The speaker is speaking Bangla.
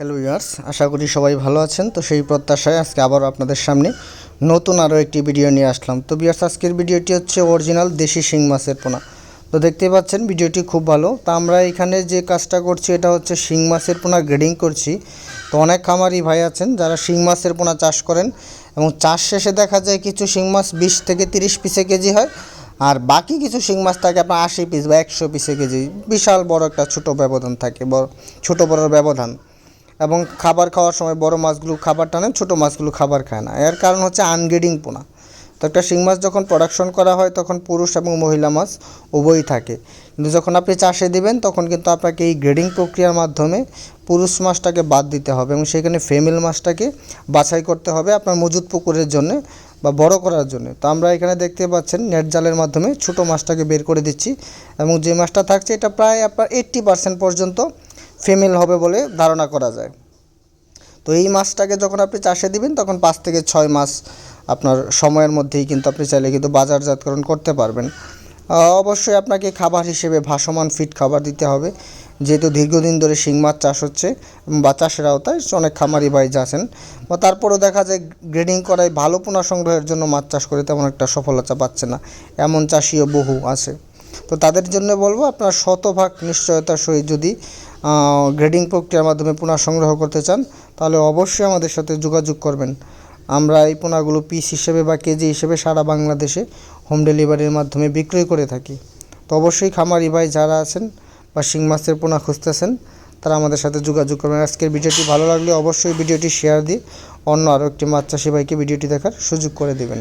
হ্যালো ইয়ার্স আশা করি সবাই ভালো আছেন। তো সেই প্রত্যাশায় আজকে আবারও আপনাদের সামনে নতুন আরও একটি ভিডিও নিয়ে আসলাম। তো বিয়ার্স আজকের ভিডিওটি হচ্ছে অরিজিনাল দেশি শিং মাছের পোনা। তো দেখতেই পাচ্ছেন ভিডিওটি খুব ভালো। তো আমরা এখানে যে কাজটা করছি, এটা হচ্ছে শিং মাছের পোনা গ্রেডিং করছি। তো অনেক খামারি ভাই আছেন, যারা শিং মাছের পোনা চাষ করেন এবং চাষ শেষে দেখা যায় কিছু শিং মাছ বিশ থেকে তিরিশ পিসে কেজি হয় আর বাকি কিছু শিং মাছ থাকে আপনার আশি পিস বা একশো পিসে কেজি। বিশাল বড় একটা ছোট ব্যবধান থাকে, বড়, ছোটো বড় ব্যবধান। এবং খাবার খাওয়ার সময় বড় মাছগুলো খাবার টানে ছোট মাছগুলো খাবার খায় না। এর কারণ হচ্ছে আনগ্রেডিং পোনা। তো একটা শিং মাছ যখন প্রোডাকশন করা হয়, তখন পুরুষ এবং মহিলা মাছ উভয়ই থাকে। কিন্তু যখন আপনি চাষে দিবেন, তখন কিন্তু আপনাকে এই গ্রেডিং প্রক্রিয়ার মাধ্যমে পুরুষ মাছটাকে বাদ দিতে হবে এবং সেখানে ফিমেল মাছটাকে বাছাই করতে হবে আপনার মজুদ পুকুরের জন্য বা বড় করার জন্য। তো আমরা এখানে দেখতে পাচ্ছেন, নেট জালের মাধ্যমে ছোট মাছটাকে বের করে দিচ্ছি এবং যে মাছটা থাকছে, এটা প্রায় আপনার এইট্টি পার্সেন্ট পর্যন্ত ফিমেল হবে বলে ধারণা করা যায়। তো এই মাছটাকে যখন আপনি চাষে দিবেন, তখন পাঁচ থেকে ছয় মাস আপনার সময়ের মধ্যেই কিন্তু আপনি চাইলে কিন্তু বাজারজাতকরণ করতে পারবেন। অবশ্যই আপনাকে খাবার হিসেবে ভাসমান ফিট খাবার দিতে হবে। যেহেতু দীর্ঘদিন ধরে শিং মাছ চাষ হচ্ছে বা চাষের আওতায় অনেক খামারি ভাই আছেন, বা তারপরেও দেখা যায় গ্রেডিং করায় ভালো পোনা সংগ্রহের জন্য মাছ চাষ করে তেমন একটা সফলতা পাচ্ছে না। এমন চাষিও বহু আছে। তো তাদের জন্য বলব, আপনার শতভাগ নিশ্চয়তার সহিত যদি গ্রেডিং প্রক্রিয়ার মাধ্যমে পোনা সংগ্রহ করতে চান, তাহলে অবশ্যই আমাদের সাথে যোগাযোগ করবেন। আমরা এই পোনাগুলো পিস হিসেবে বা কেজি হিসেবে সারা বাংলাদেশে হোম ডেলিভারির মাধ্যমে বিক্রয় করে থাকি। তো অবশ্যই খামারি ভাই যারা আছেন বা শিং মাছের পোনা খুঁজতেছেন, তারা আমাদের সাথে যোগাযোগ করবেন। আজকের ভিডিওটি ভালো লাগলে অবশ্যই ভিডিওটি শেয়ার দিয়ে অন্য আরও একটি মাছ চাষি ভাইকে ভিডিওটি দেখার সুযোগ করে দেবেন।